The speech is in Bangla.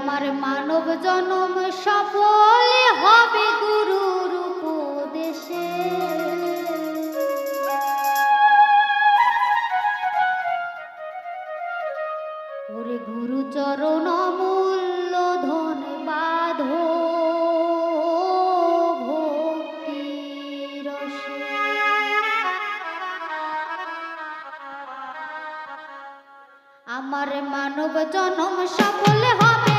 আমার মানব জনম সফল হবে গুরুর উপদেশে। ওরে গুরু চরণ মূল্য ধন বাধো আমার মানব জনম সফল হবে